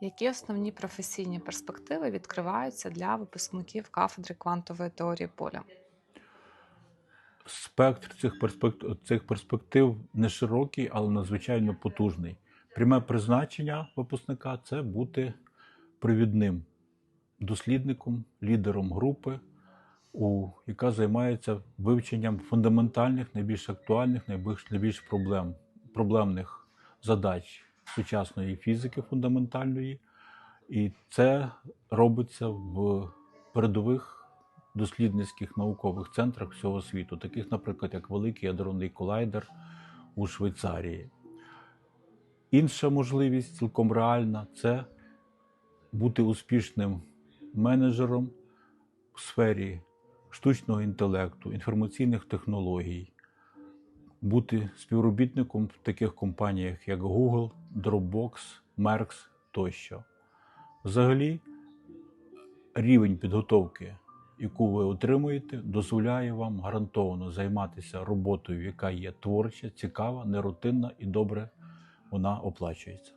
Які основні професійні перспективи відкриваються для випускників кафедри квантової теорії поля? Спектр цих перспектив, цих перспектив не широкий, але надзвичайно потужний. Пряме призначення випускника це бути провідним дослідником, лідером групи, у, яка займається вивченням фундаментальних, найбільш актуальних, найбільш, найбільш проблем, проблемних задач сучасної фізики фундаментальної. І це робиться в передових дослідницьких наукових центрах всього світу, таких, наприклад, як Великий ядерний колайдер у Швейцарії. Інша можливість, цілком реальна, це бути успішним менеджером у сфері штучного інтелекту, інформаційних технологій, бути співробітником в таких компаніях, як Google, Dropbox, Merx тощо. Взагалі, рівень підготовки, яку ви отримуєте, дозволяє вам гарантовано займатися роботою, яка є творча, цікава, нерутинна і добре вона оплачується.